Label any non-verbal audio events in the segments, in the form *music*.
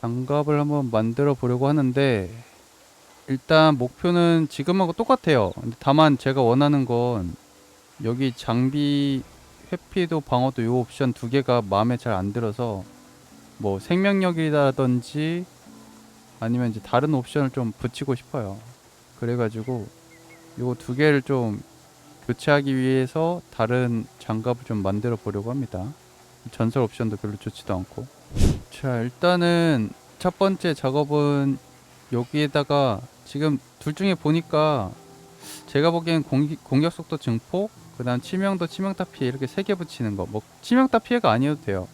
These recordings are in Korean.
장갑을 한번 만들어 보려고 하는데 일단 목표는 지금하고 똑같아요. 다만 제가 원하는 건 여기 장비 회피도 방어도 요 옵션 두 개가 마음에 잘 안 들어서 뭐 생명력이라든지 아니면 이제 다른 옵션을 좀 붙이고 싶어요. 그래가지고 요두 개를 좀 교체하기 위해서 다른 장갑을 좀 만들어 보려고 합니다. 전설 옵션도 별로 좋지도 않고. 자, 일단은 첫 번째 작업은 여기에다가 지금 둘 중에 보니까 제가 보기엔 공기, 공격 속도 증폭, 그 다음 치명도, 치명타 피해 이렇게 세 개 붙이는 거. 뭐 치명타 피해가 아니어도 돼요.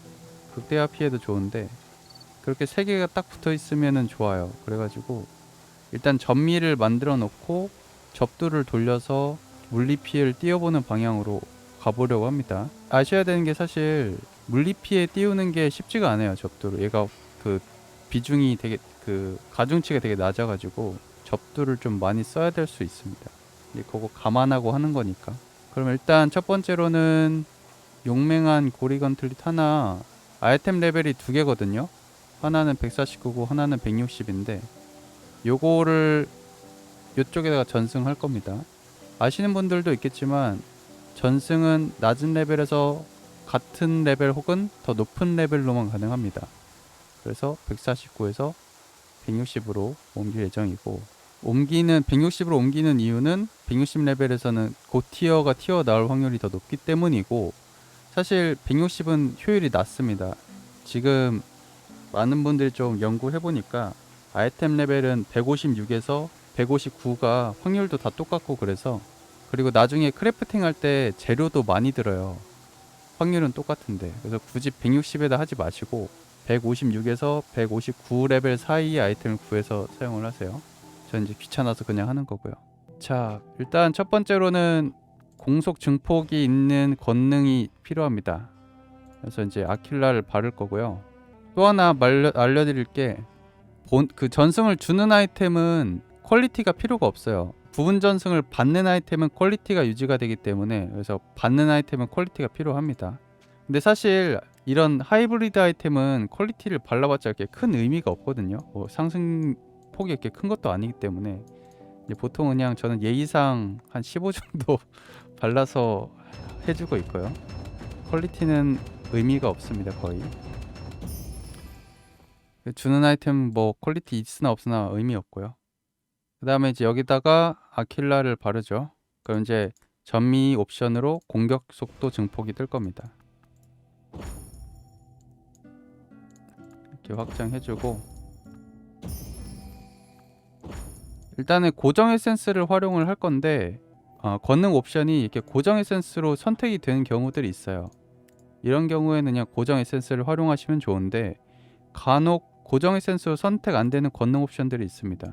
극대화 피해도 좋은데 그렇게 세 개가 딱 붙어 있으면은 좋아요. 그래가지고 일단 전미를 만들어 놓고 접두를 돌려서 물리 피해를 띄워보는 방향으로 가보려고 합니다. 아셔야 되는 게 사실 물리 피해 띄우는 게 쉽지가 않아요. 접두를 얘가 그 비중이 되게 그 가중치가 되게 낮아가지고 접두를 좀 많이 써야 될 수 있습니다. 이제 그거 감안하고 하는 거니까. 그럼 일단 첫 번째로는 용맹한 고리건 틀릿 하나 아이템 레벨이 두 개거든요. 하나는 149고 하나는 160인데 요거를 요쪽에다가 전승할 겁니다. 아시는 분들도 있겠지만 전승은 낮은 레벨에서 같은 레벨 혹은 더 높은 레벨로만 가능합니다. 그래서 149에서 160으로 옮길 예정이고 옮기는 160으로 옮기는 이유는 160 레벨에서는 고티어가 튀어 나올 확률이 더 높기 때문이고 사실 160은 효율이 낮습니다. 지금 많은 분들이 좀 연구해 보니까 아이템 레벨은 156에서 159가 확률도 다 똑같고 그래서 그리고 나중에 크래프팅 할 때 재료도 많이 들어요. 확률은 똑같은데 그래서 굳이 160에다 하지 마시고 156에서 159 레벨 사이의 아이템을 구해서 사용을 하세요. 전 이제 귀찮아서 그냥 하는 거고요. 자, 일단 첫 번째로는 공속 증폭이 있는 권능이 필요합니다. 그래서 이제 아킬라를 바를 거고요. 또 하나 말려, 알려드릴 게 본, 그 전승을 주는 아이템은 퀄리티가 필요가 없어요. 부분 전승을 받는 아이템은 퀄리티가 유지가 되기 때문에 그래서 받는 아이템은 퀄리티가 필요합니다. 근데 사실 이런 하이브리드 아이템은 퀄리티를 발라봤자 이렇게 큰 의미가 없거든요. 뭐 상승 폭이 이렇게 큰 것도 아니기 때문에 보통 그냥 저는 예의상 한 15 정도 *laughs* 발라서 해주고 있고요. 퀄리티는 의미가 없습니다 거의. 주는 아이템 뭐 퀄리티 있으나 없으나 의미 없고요. 그 다음에 이제 여기다가 아킬라를 바르죠. 그럼 이제 전미 옵션으로 공격 속도 증폭이 뜰 겁니다. 이렇게 확장해주고 일단은 고정 에센스를 활용을 할 건데 어, 권능 옵션이 이렇게 고정 에센스로 선택이 되는 경우들이 있어요. 이런 경우에는 그냥 고정 에센스를 활용하시면 좋은데 간혹 고정 에센스로 선택 안 되는 권능 옵션들이 있습니다.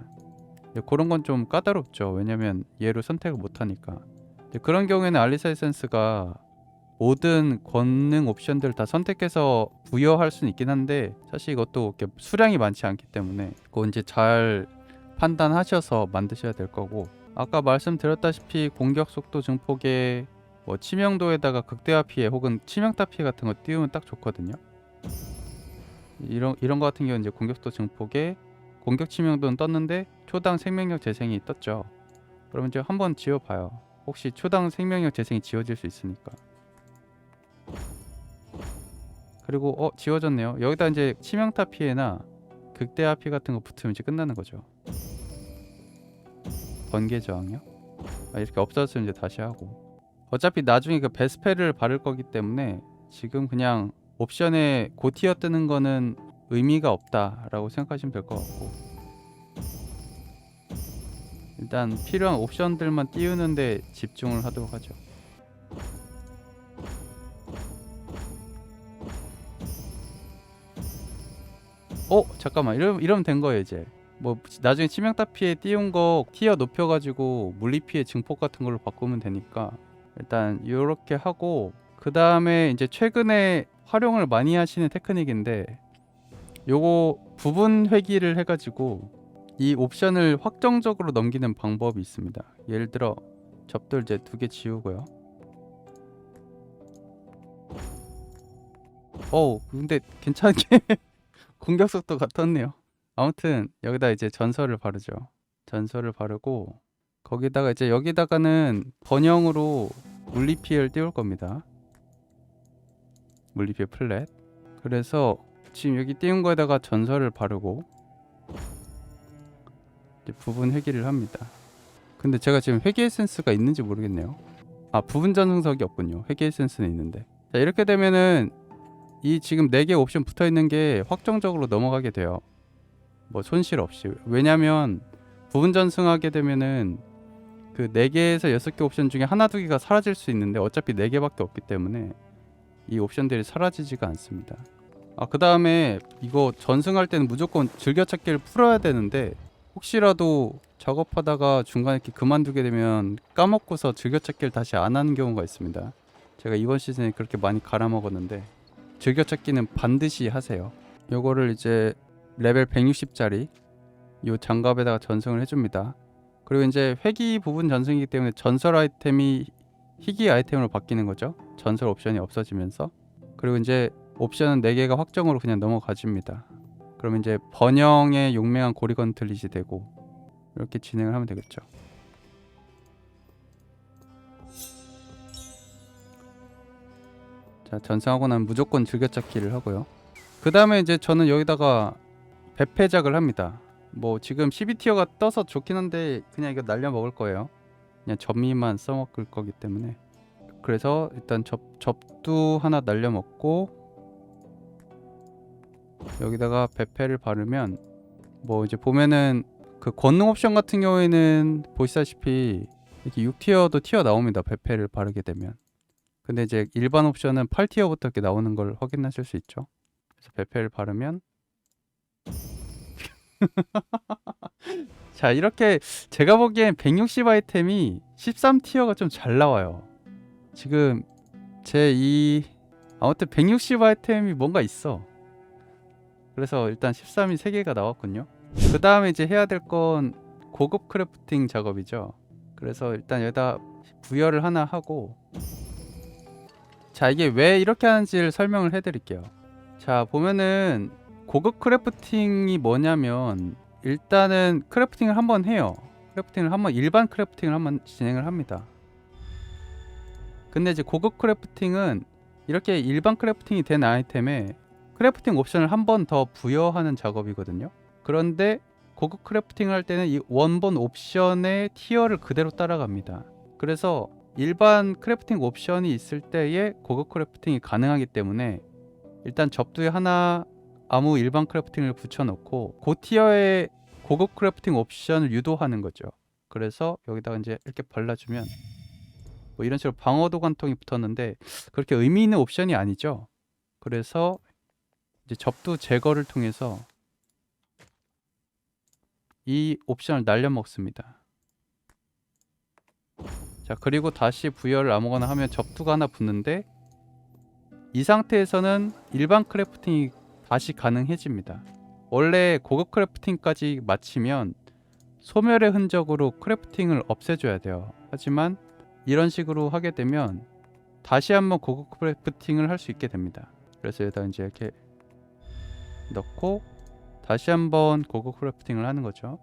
네, 그런 건 좀 까다롭죠. 왜냐면 얘로 선택을 못 하니까. 네, 그런 경우에는 알리사 에센스가 모든 권능 옵션들을 다 선택해서 부여할 수는 있긴 한데 사실 이것도 수량이 많지 않기 때문에 그거 이제 잘 판단하셔서 만드셔야 될 거고 아까 말씀드렸다시피 공격 속도 증폭에 뭐 치명도에다가 극대화 피해 혹은 치명타 피해 같은 거 띄우면 딱 좋거든요. 이런 이런 거 같은 경우는 이제 공격 속도 증폭에 공격 치명도는 떴는데 초당 생명력 재생이 떴죠. 그러면 이제 한번 지워봐요. 혹시 초당 생명력 재생이 지워질 수 있으니까. 그리고 어 지워졌네요. 여기다 이제 치명타 피해나 극대화 피 같은 거 붙으면 이제 끝나는 거죠. 번개 저항요? 아, 이렇게 없어졌으면 이제 다시 하고. 어차피 나중에 그 베스페를 바를 거기 때문에 지금 그냥 옵션에 고티어 뜨는 거는 의미가 없다라고 생각하시면 될 것 같고. 일단 필요한 옵션들만 띄우는데 집중을 하도록 하죠. 어? 잠깐만. 이러면 이러면 된 거예요 이제. 뭐 나중에 치명타 피해 띄운 거 티어 높여가지고 물리 피해 증폭 같은 걸로 바꾸면 되니까 일단 이렇게 하고 그 다음에 이제 최근에 활용을 많이 하시는 테크닉인데 요거 부분 회기를 해가지고 이 옵션을 확정적으로 넘기는 방법이 있습니다. 예를 들어 접들 이제 두 개 지우고요. 어 근데 괜찮게 *laughs* 공격 속도가 떴네요. 아무튼 여기다 이제 전설을 바르죠. 전설을 바르고 거기다가 이제 여기다가는 번영으로 물리피해를 띄울 겁니다. 물리피해 플랫. 그래서 지금 여기 띄운 거에다가 전설을 바르고 부분 회귀를 합니다. 근데 제가 지금 회귀 에센스가 있는지 모르겠네요. 아 부분 전승석이 없군요. 회귀 에센스는 있는데. 자 이렇게 되면은 이 지금 4개 옵션 붙어 있는 게 확정적으로 넘어가게 돼요. 뭐 손실 없이. 왜냐면 부분 전승하게 되면은 그 4개에서 6개 옵션 중에 하나 두 개가 사라질 수 있는데 어차피 4개밖에 없기 때문에 이 옵션들이 사라지지가 않습니다. 아, 그 다음에 이거 전승할 때는 무조건 즐겨찾기를 풀어야 되는데 혹시라도 작업하다가 중간에 이렇게 그만두게 되면 까먹고서 즐겨찾기를 다시 안 하는 경우가 있습니다. 제가 이번 시즌에 그렇게 많이 갈아먹었는데 즐겨찾기는 반드시 하세요. 요거를 이제 레벨 160짜리 요 장갑에다가 전승을 해줍니다. 그리고 이제 회기 부분 전승이기 때문에 전설 아이템이 희귀 아이템으로 바뀌는 거죠. 전설 옵션이 없어지면서 그리고 이제 옵션은 4개가 확정으로 그냥 넘어가집니다. 그러면 이제 번영의 용맹한 고리건 틀릿이 되고 이렇게 진행을 하면 되겠죠. 자 전승하고 나면 무조건 즐겨찾기를 하고요. 그 다음에 이제 저는 여기다가 배패작을 합니다. 뭐 지금 12티어가 떠서 좋긴 한데 그냥 이거 날려 먹을 거예요. 그냥 점미만 써먹을 거기 때문에 그래서 일단 접 접두 하나 날려 먹고 여기다가 배패를 바르면 뭐 이제 보면은 그 권능 옵션 같은 경우에는 보시다시피 이렇게 6티어도 티어 나옵니다. 배패를 바르게 되면. 근데 이제 일반 옵션은 8티어부터 이렇게 나오는 걸 확인하실 수 있죠. 그래서 배패를 바르면 *laughs* 자 이렇게 제가 보기엔 160 아이템이 13티어가 좀 잘 나와요. 지금 제 이 아무튼 160 아이템이 뭔가 있어. 그래서 일단 13이 3개가 나왔군요. 그 다음에 이제 해야 될 건 고급 크래프팅 작업이죠. 그래서 일단 여기다 부여를 하나 하고 자 이게 왜 이렇게 하는지를 설명을 해드릴게요. 자 보면은 고급 크래프팅이 뭐냐면 일단은 크래프팅을 한번 해요. 크래프팅을 한번 일반 크래프팅을 한번 진행을 합니다. 근데 이제 고급 크래프팅은 이렇게 일반 크래프팅이 된 아이템에 크래프팅 옵션을 한 번 더 부여하는 작업이거든요. 그런데 고급 크래프팅을 할 때는 이 원본 옵션의 티어를 그대로 따라갑니다. 그래서 일반 크래프팅 옵션이 있을 때에 고급 크래프팅이 가능하기 때문에 일단 접두에 하나 아무 일반 크래프팅을 붙여놓고 그 티어의 고급 크래프팅 옵션을 유도하는 거죠. 그래서 여기다가 이제 이렇게 발라주면 뭐 이런 식으로 방어도 관통이 붙었는데 그렇게 의미 있는 옵션이 아니죠. 그래서 접두 제거를 통해서 이 옵션을 날려 먹습니다. 자 그리고 다시 부여를 아무거나 하면 접두가 하나 붙는데 이 상태에서는 일반 크래프팅이 다시 가능해집니다. 원래 고급 크래프팅까지 마치면 소멸의 흔적으로 크래프팅을 없애줘야 돼요. 하지만 이런 식으로 하게 되면 다시 한번 고급 크래프팅을 할 수 있게 됩니다. 그래서 여기다 이제 이렇게 넣고 다시 한번 고급 크래프팅을 하는 거죠.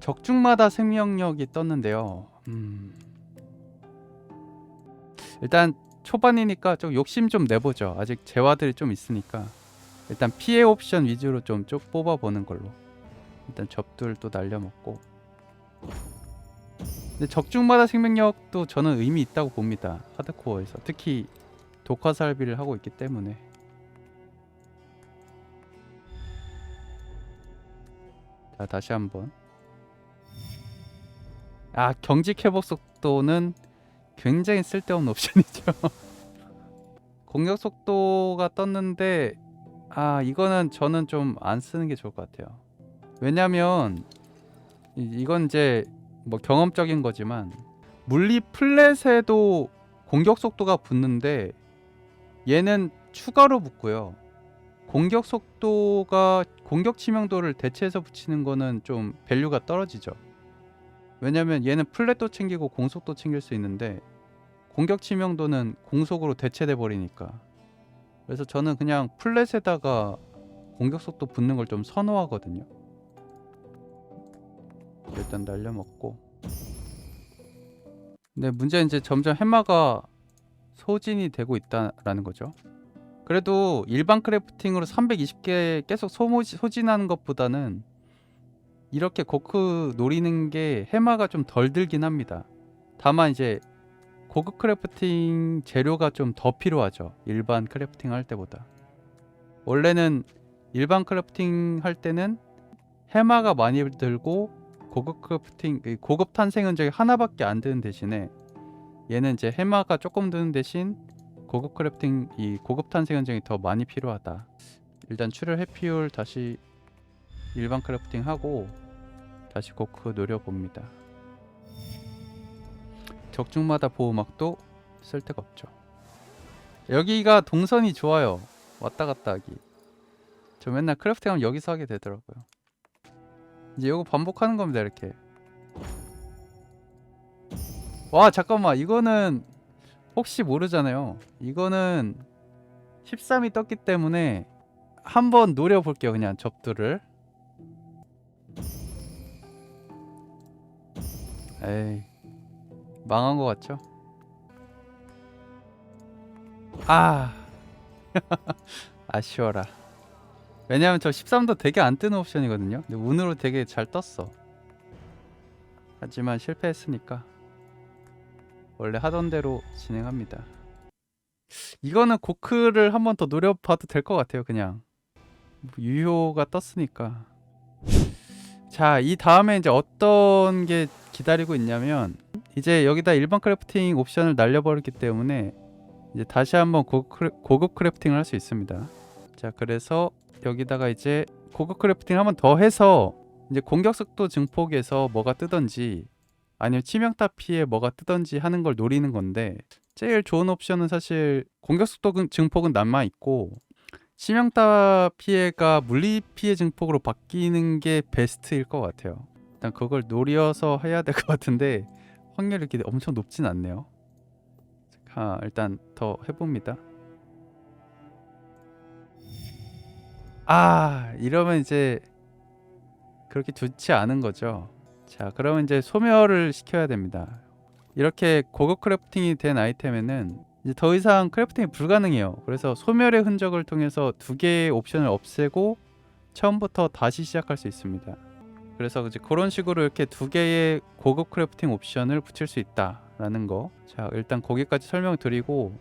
적중마다 생명력이 떴는데요. 음... 일단 초반이니까 좀 욕심 좀 내보죠. 아직 재화들이 좀 있으니까 일단 피해 옵션 위주로 좀 쭉 뽑아보는 걸로 일단 접두를 또 날려먹고 근데 적중마다 생명력도 저는 의미 있다고 봅니다. 하드코어에서 특히 독화살비를 하고 있기 때문에. 자 다시 한번. 아 경직 회복 속도는 굉장히 쓸데없는 *laughs* 옵션이죠. 공격 속도가 떴는데 아 이거는 저는 좀 안 쓰는 게 좋을 것 같아요. 왜냐면 이- 이건 이제 뭐 경험적인 거지만 물리 플랫에도 공격 속도가 붙는데 얘는 추가로 붙고요. 공격 속도가 공격 치명도를 대체해서 붙이는 거는 좀 밸류가 떨어지죠. 왜냐면 얘는 플랫도 챙기고 공속도 챙길 수 있는데 공격 치명도는 공속으로 대체돼 버리니까 그래서 저는 그냥 플랫에다가 공격 속도 붙는 걸 좀 선호하거든요. 일단 날려 먹고. 근데 문제는 이제 점점 해마가 소진이 되고 있다라는 거죠. 그래도 일반 크래프팅으로 320개 계속 소모, 소진하는 것보다는 이렇게 고크 노리는 게 해마가 좀 덜 들긴 합니다. 다만 이제 고급 크래프팅 재료가 좀 더 필요하죠. 일반 크래프팅 할 때보다. 원래는 일반 크래프팅 할 때는 해마가 많이 들고 고급 크래프팅 그 고급 탄생 흔적이 하나밖에 안 드는 대신에 얘는 이제 해마가 조금 드는 대신 고급 크래프팅 이 고급 탄생 흔적이 더 많이 필요하다. 일단 출혈 해피율 다시 일반 크래프팅 하고 다시 고크 노려봅니다. 적중마다 보호막도 쓸데가 없죠. 여기가 동선이 좋아요. 왔다 갔다 하기. 저 맨날 크래프팅 하면 여기서 하게 되더라고요. 이제 이거 반복하는 겁니다, 이렇게. 와, 잠깐만. 이거는 혹시 모르잖아요. 이거는 13이 떴기 때문에 한번 노려볼게요, 그냥 접두를. 에이. 망한 것 같죠? 아 *laughs* 아쉬워라 왜냐면 저 13도 되게 안 뜨는 옵션이거든요 근데 운으로 되게 잘 떴어 하지만 실패했으니까 원래 하던 대로 진행합니다. 이거는 고크를 한 번 더 노려봐도 될 것 같아요 그냥. 뭐 유효가 떴으니까. 자 이 다음에 이제 어떤 게 기다리고 있냐면 이제 여기다 일반 크래프팅 옵션을 날려버렸기 때문에 이제 다시 한번 고급, 크래, 고급 크래프팅을 할 수 있습니다. 자 그래서 여기다가 이제 고급 크래프팅 한번 더 해서 이제 공격 속도 증폭에서 뭐가 뜨던지 아니면 치명타 피해 뭐가 뜨던지 하는 걸 노리는 건데 제일 좋은 옵션은 사실 공격 속도 근- 증폭은 남아 있고 치명타 피해가 물리 피해 증폭으로 바뀌는 게 베스트일 것 같아요. 일단 그걸 노려서 해야 될 것 같은데 확률이 이렇게 엄청 높진 않네요. 자, 일단 더 해봅니다. 아, 이러면 이제 그렇게 좋지 않은 거죠. 자, 그러면 이제 소멸을 시켜야 됩니다. 이렇게 고급 크래프팅이 된 아이템에는 이제 더 이상 크래프팅이 불가능해요. 그래서 소멸의 흔적을 통해서 두 개의 옵션을 없애고 처음부터 다시 시작할 수 있습니다. 그래서 이제 그런 식으로 이렇게 두 개의 고급 크래프팅 옵션을 붙일 수 있다라는 거. 자, 일단 거기까지 설명드리고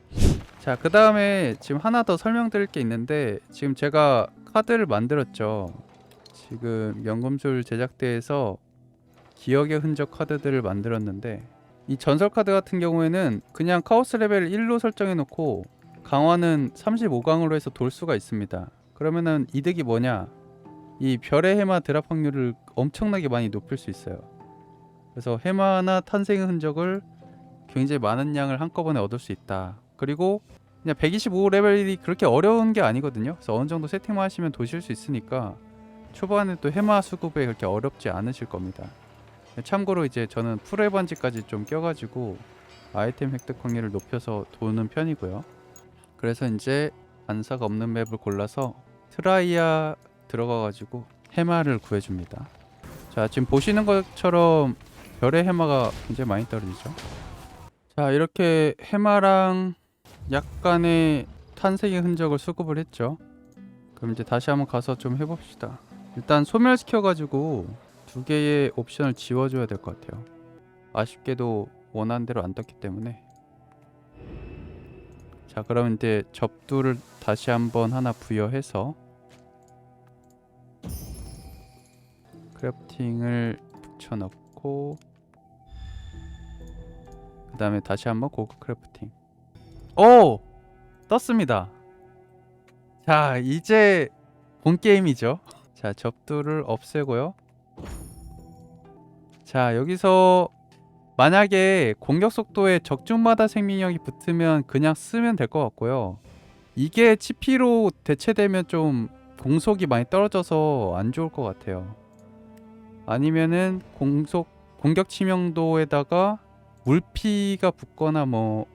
자, 그 다음에 지금 하나 더 설명드릴 게 있는데 지금 제가 카드를 만들었죠. 지금 연금술 제작대에서 기억의 흔적 카드들을 만들었는데 이 전설 카드 같은 경우에는 그냥 카오스 레벨 1로 설정해 놓고 강화는 35강으로 해서 돌 수가 있습니다. 그러면은 이득이 뭐냐? 이 별의 해마 드랍 확률을 엄청나게 많이 높일 수 있어요. 그래서 해마나 탄생의 흔적을 굉장히 많은 양을 한꺼번에 얻을 수 있다. 그리고 그냥 125 레벨이 그렇게 어려운 게 아니거든요. 그래서 어느 정도 세팅만 하시면 도실 수 있으니까 초반에 또 해마 수급에 그렇게 어렵지 않으실 겁니다. 참고로 이제 저는 풀의 반지까지 좀 껴가지고 아이템 획득 확률을 높여서 도는 편이고요. 그래서 이제 반사가 없는 맵을 골라서 트라이아 들어가가지고 해마를 구해줍니다. 자 지금 보시는 것처럼 별의 해마가 굉장히 많이 떨어지죠. 자 이렇게 해마랑 약간의 탄생의 흔적을 수급을 했죠. 그럼 이제 다시 한번 가서 좀 해봅시다. 일단 소멸시켜가지고 두 개의 옵션을 지워줘야 될 것 같아요. 아쉽게도 원하는 대로 안 떴기 때문에. 자 그럼 이제 접두를 다시 한번 하나 부여해서 크래프팅을 붙여넣고 그 다음에 다시 한번 고급 크래프팅 오! 떴습니다 자 이제 본 게임이죠 자 접두를 없애고요 자 여기서 만약에 공격 속도에 적중마다 생명력이 붙으면 그냥 쓰면 될 것 같고요 이게 치피로 대체되면 좀 공속이 많이 떨어져서 안 좋을 것 같아요 아니면은 공속 공격 치명도에다가 물피가 붙거나 뭐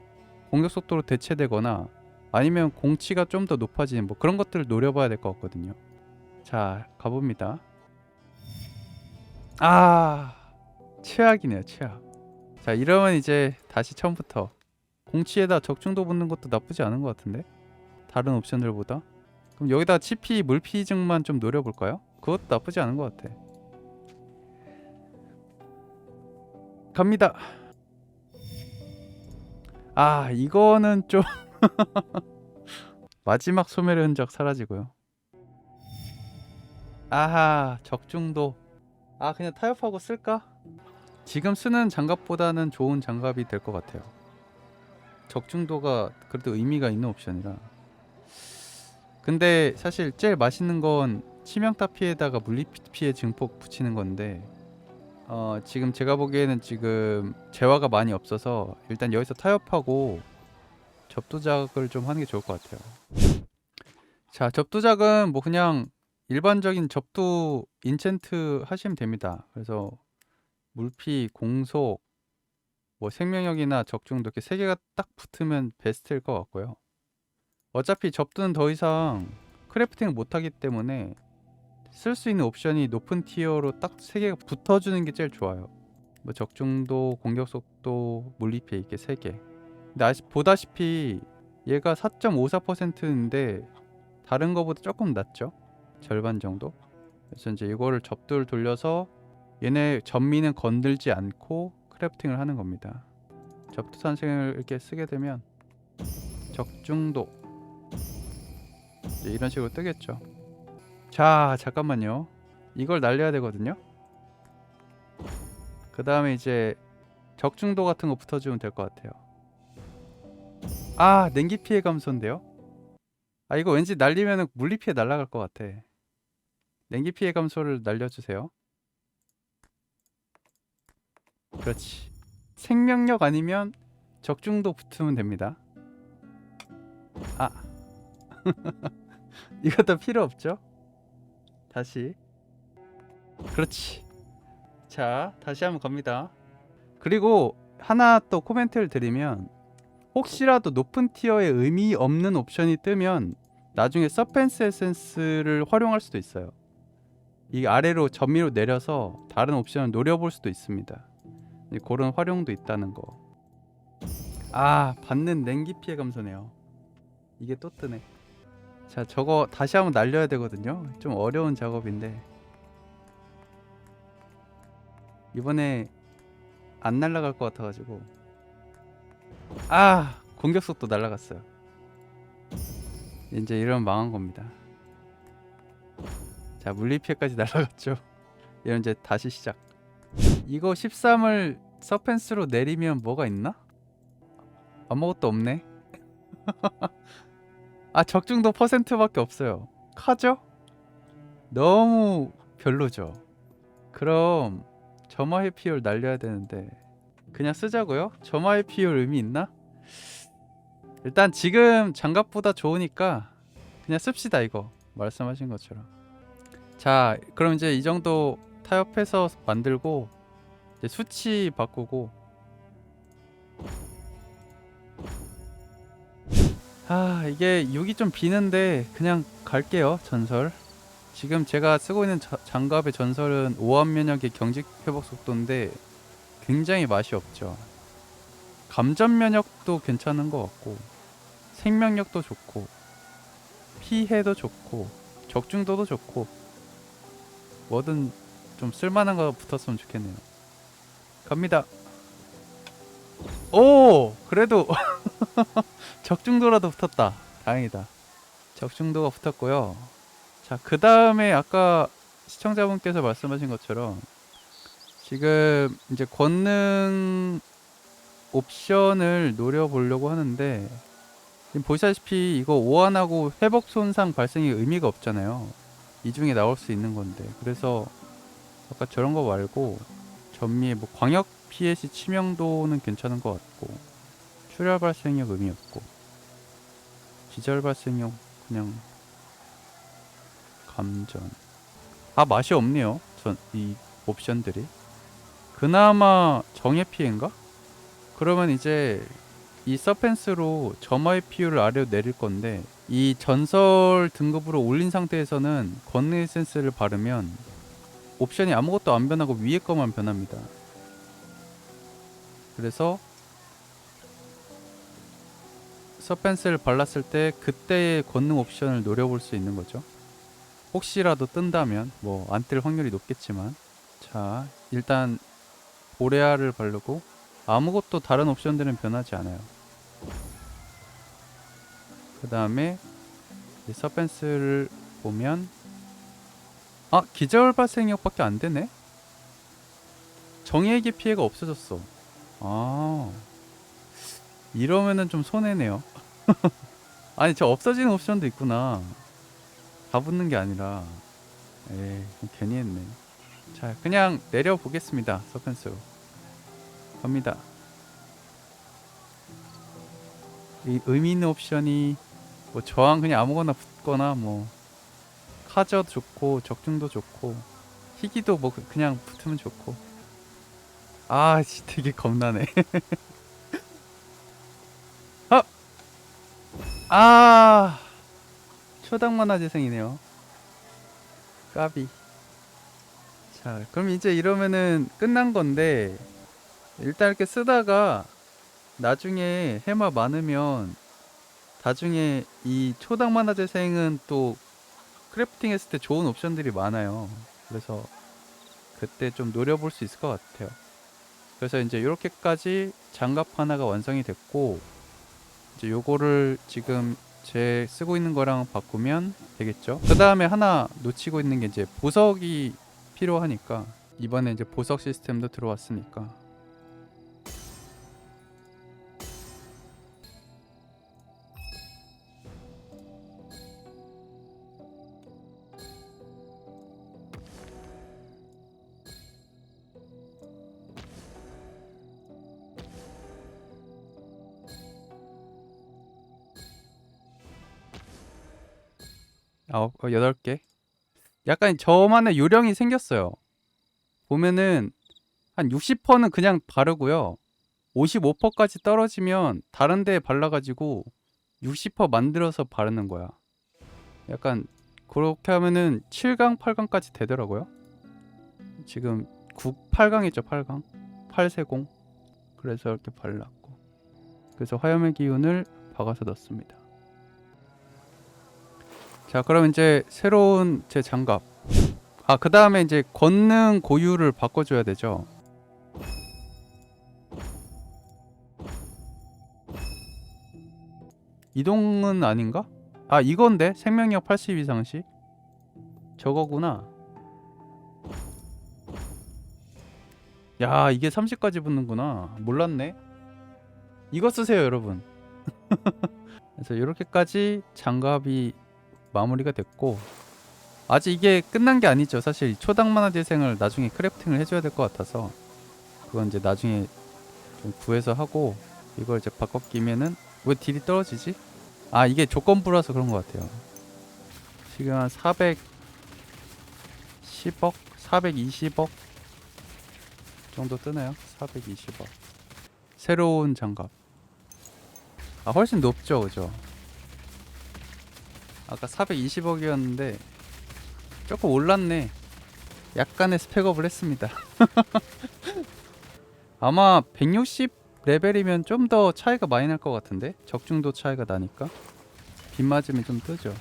공격 속도로 대체되거나 아니면 공치가 좀 더 높아지는 뭐 그런 것들을 노려봐야 될 것 같거든요. 자 가봅니다. 아 최악이네요 최악. 자 이러면 이제 다시 처음부터 공치에다 적중도 붙는 것도 나쁘지 않은 것 같은데 다른 옵션들보다 그럼 여기다 치피 물피증만 좀 노려볼까요? 그것도 나쁘지 않은 것 같아. 갑니다. 아 이거는 좀 *laughs* 마지막 소멸의 흔적 사라지고요. 아하 적중도 아 그냥 타협하고 쓸까? 지금 쓰는 장갑보다는 좋은 장갑이 될 것 같아요. 적중도가 그래도 의미가 있는 옵션이라. 근데 사실 제일 맛있는 건 치명타 피해다가 물리 피해 증폭 붙이는 건데 어 지금 제가 보기에는 지금 재화가 많이 없어서 일단 여기서 타협하고 접두작을 좀 하는 게 좋을 것 같아요. 자 접두작은 뭐 그냥 일반적인 접두 인챈트 하시면 됩니다. 그래서 물피, 공속, 뭐 생명력이나 적중도 이렇게 세 개가 딱 붙으면 베스트일 것 같고요. 어차피 접두는 더 이상 크래프팅을 못하기 때문에 쓸 수 있는 옵션이 높은 티어로 딱 세 개가 붙어주는 게 제일 좋아요. 뭐 적중도, 공격 속도, 물리피 이렇게 세 개. 근데 아시, 보다시피 얘가 4.54%인데 다른 거보다 조금 낮죠? 절반 정도? 그래서 이제 이거를 접두를 돌려서 얘네 전미는 건들지 않고 크래프팅을 하는 겁니다. 접두 산생을 이렇게 쓰게 되면 적중도 이런 식으로 뜨겠죠. 자 잠깐만요. 이걸 날려야 되거든요. 그 다음에 이제 적중도 같은 거 붙어주면 될 것 같아요. 아 냉기 피해 감소인데요. 아 이거 왠지 날리면 물리 피해 날라갈 것 같아. 냉기 피해 감소를 날려주세요. 그렇지. 생명력 아니면 적중도 붙으면 됩니다. 아. *laughs* 이것도 필요 없죠? 다시. 그렇지. 자, 다시 한번 갑니다. 그리고 하나 또 코멘트를 드리면 혹시라도 높은 티어에 의미 없는 옵션이 뜨면 나중에 서펜스 에센스를 활용할 수도 있어요. 이 아래로 전미로 내려서 다른 옵션을 노려볼 수도 있습니다. 네, 그런 활용도 있다는 거. 아 받는 냉기 피해 감소네요. 이게 또 뜨네. 자 저거 다시 한번 날려야 되거든요. 좀 어려운 작업인데 이번에 안 날라갈 것 같아가지고 아 공격 속도 날라갔어요. 이제 이러면 망한 겁니다. 자 물리 피해까지 *laughs* 날라갔죠. 이런 이제 다시 시작. 이거 13을 서펜스로 내리면 뭐가 있나? 아무것도 없네. *laughs* 아 적중도 퍼센트밖에 없어요. 카죠? 너무 별로죠. 그럼 점화의 피율 날려야 되는데 그냥 쓰자고요? 점화의 피율 의미 있나? 일단 지금 장갑보다 좋으니까 그냥 씁시다 이거 말씀하신 것처럼. 자 그럼 이제 이 정도 타협해서 만들고 이제 수치 바꾸고. 아 이게 6이 좀 비는데 그냥 갈게요 전설. 지금 제가 쓰고 있는 자- 장갑의 전설은 5합 면역의 경직 회복 속도인데 굉장히 맛이 없죠. 감전 면역도 괜찮은 것 같고 생명력도 좋고 피해도 좋고 적중도도 좋고 뭐든 좀 쓸만한 거 붙었으면 좋겠네요. 갑니다. 오 그래도 *laughs* 적중도라도 붙었다. 다행이다. 적중도가 붙었고요. 자그 다음에 아까 시청자분께서 말씀하신 것처럼 지금 이제 권능 옵션을 노려보려고 하는데 지금 보시다시피 이거 오한하고 회복 손상 발생의 의미가 없잖아요. 이 중에 나올 수 있는 건데 그래서 아까 저런 거 말고 전미의 뭐 광역 피해 시 치명도는 괜찮은 것 같고 출혈 발생력 의미 없고 기절 발생력 그냥 감전. 아 맛이 없네요. 전 이 옵션들이. 그나마 정예 피해인가? 그러면 이제 이 서펜스로 점화의 피율을 아래로 내릴 건데 이 전설 등급으로 올린 상태에서는 권능 에센스를 바르면 옵션이 아무것도 안 변하고 위에 거만 변합니다. 그래서 서펜스를 발랐을 때 그때의 권능 옵션을 노려볼 수 있는 거죠. 혹시라도 뜬다면 뭐 안 뜰 확률이 높겠지만 자 일단 보레아를 바르고 아무것도 다른 옵션들은 변하지 않아요. 그 다음에 서펜스를 보면 아 기절 발생력밖에 안 되네. 정의에게 피해가 없어졌어. 아 이러면은 좀 손해네요. *laughs* 아니 저 없어지는 옵션도 있구나. 다 붙는 게 아니라 에이 괜히 했네. 자 그냥 내려 보겠습니다. 서펜스로 갑니다. 이 의미 있는 옵션이 뭐 저항 그냥 아무거나 붙거나 뭐 카저 좋고 적중도 좋고 희귀도 뭐 그- 그냥 붙으면 좋고. 아 씨, 되게 겁나네. *laughs* 아! 아! 초당 만화 재생이네요. 까비. 자 그럼 이제 이러면은 끝난 건데 일단 이렇게 쓰다가 나중에 해마 많으면 나중에 이 초당 만화 재생은 또 크래프팅 했을 때 좋은 옵션들이 많아요. 그래서 그때 좀 노려볼 수 있을 것 같아요. 그래서 이제 이렇게까지 장갑 하나가 완성이 됐고 이제 요거를 지금 제 쓰고 있는 거랑 바꾸면 되겠죠. 그 다음에 하나 놓치고 있는 게 이제 보석이 필요하니까 이번에 이제 보석 시스템도 들어왔으니까 아홉 어, 여덟 개. 약간 저만의 요령이 생겼어요. 보면은 한 60%는 그냥 바르고요. 55%까지 떨어지면 다른 데에 발라가지고 60% 만들어서 바르는 거야. 약간 그렇게 하면은 7강, 8강까지 되더라고요. 지금 9, 8강이죠, 8강. 8세공. 그래서 이렇게 발랐고. 그래서 화염의 기운을 박아서 넣습니다. 자, 그럼 이제 새로운 제 장갑. 아, 그 다음에 이제 권능 고유를 바꿔줘야 되죠. 이동은 아닌가? 아, 이건데? 생명력 80 이상 시? 저거구나. 야, 이게 30까지 붙는구나. 몰랐네. 이거 쓰세요, 여러분. *laughs* 그래서 이렇게까지 장갑이 마무리가 됐고 아직 이게 끝난 게 아니죠. 사실 초당 만화 재생을 나중에 크래프팅을 해줘야 될 것 같아서 그건 이제 나중에 좀 구해서 하고 이걸 이제 바꿔 끼면은 왜 딜이 떨어지지? 아 이게 조건부라서 그런 것 같아요. 지금 한 410억, 420억 정도 뜨네요. 420억. 새로운 장갑. 아 훨씬 높죠, 그죠? 아까 420억이었는데 조금 올랐네. 약간의 스펙업을 했습니다. *laughs* 아마 160 레벨이면 좀 더 차이가 많이 날 것 같은데 적중도 차이가 나니까 빗 맞으면 좀 뜨죠.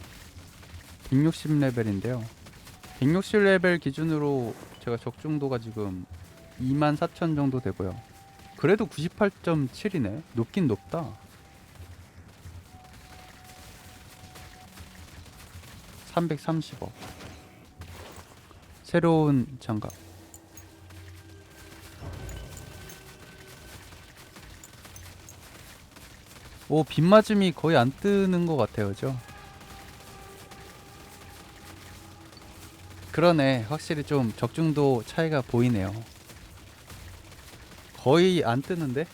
160 레벨인데요. 160 레벨 기준으로 제가 적중도가 지금 24,000 정도 되고요. 그래도 98.7이네. 높긴 높다. 330억. 새로운 장갑. 오, 빗 맞음이 거의 안 뜨는 것 같아요, 그죠? 그러네. 확실히 좀 적중도 차이가 보이네요. 거의 안 뜨는데?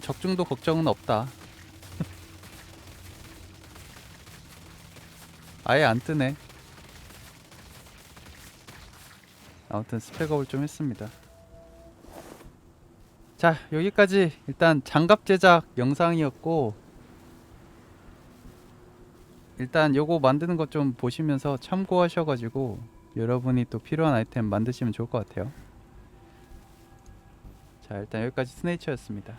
적중도 걱정은 없다. 아예 안 뜨네. 아무튼 스펙업을 좀 했습니다. 자 여기까지 일단 장갑 제작 영상이었고 일단 요거 만드는 것 좀 보시면서 참고하셔가지고 여러분이 또 필요한 아이템 만드시면 좋을 것 같아요 자 일단 여기까지 스네이처였습니다